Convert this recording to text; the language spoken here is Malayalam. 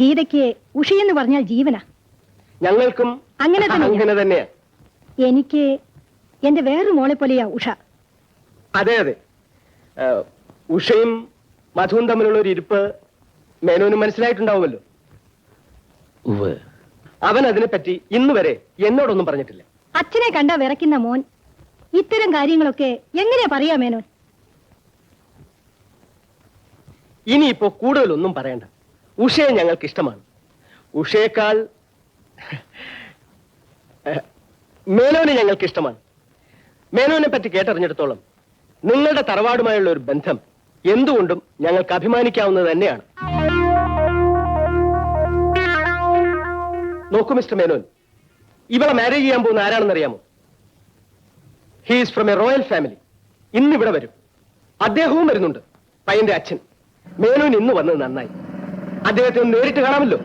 ഗീതയ്ക്ക് ഉഷിയെന്ന് പറഞ്ഞാൽ ജീവന. ഞങ്ങൾക്കും അങ്ങനെ തന്നെ അങ്ങനെ തന്നെയാ. എനിക്ക് എന്റെ വേറൊരു മോളെ പോലെയാ ഉഷ. അതെ അതെ. ഉഷയും മധുവും തമ്മിലുള്ള ഒരു ഇരിപ്പ് മേനോന് മനസ്സിലായിട്ടുണ്ടാവുമല്ലോ. അവൻ അവൻ അതിനെപ്പറ്റി ഇന്ന് വരെ എന്നോടൊന്നും പറഞ്ഞിട്ടില്ല. അച്ഛനെ കണ്ട വിറയ്ക്കുന്ന മോൻ. ഇത്തരം കാര്യങ്ങളൊക്കെ എങ്ങനെയാ പറയാ മേനോൻ? ഇനിയിപ്പോ കൂടുതലൊന്നും പറയണ്ട. ഉഷയെ ഞങ്ങൾക്ക് ഇഷ്ടമാണ് ഉഷയേക്കാൾ മേനോനെ ഞങ്ങൾക്ക് ഇഷ്ടമാണ് മേനോനെ പറ്റി കേട്ടറിഞ്ഞിടത്തോളം നിങ്ങളുടെ തറവാടുമായുള്ള ഒരു ബന്ധം എന്തുകൊണ്ടും ഞങ്ങൾക്ക് അഭിമാനിക്കാവുന്നത് തന്നെയാണ്. നോക്കൂ മിസ്റ്റർ മേനോൻ. ഇവളെ മാരേജ് ചെയ്യാൻ പോകുന്ന ആരാണെന്നറിയാമോ? He's from a royal family ഇന്നിവിടെ വരും. അദ്ദേഹവും വരുന്നുണ്ട്. പയ്യന്റെ അച്ഛൻ. മേനോൻ ഇന്ന് വന്നത് നന്നായി. അദ്ദേഹത്തെ നേരിട്ട് കാണാമല്ലോ.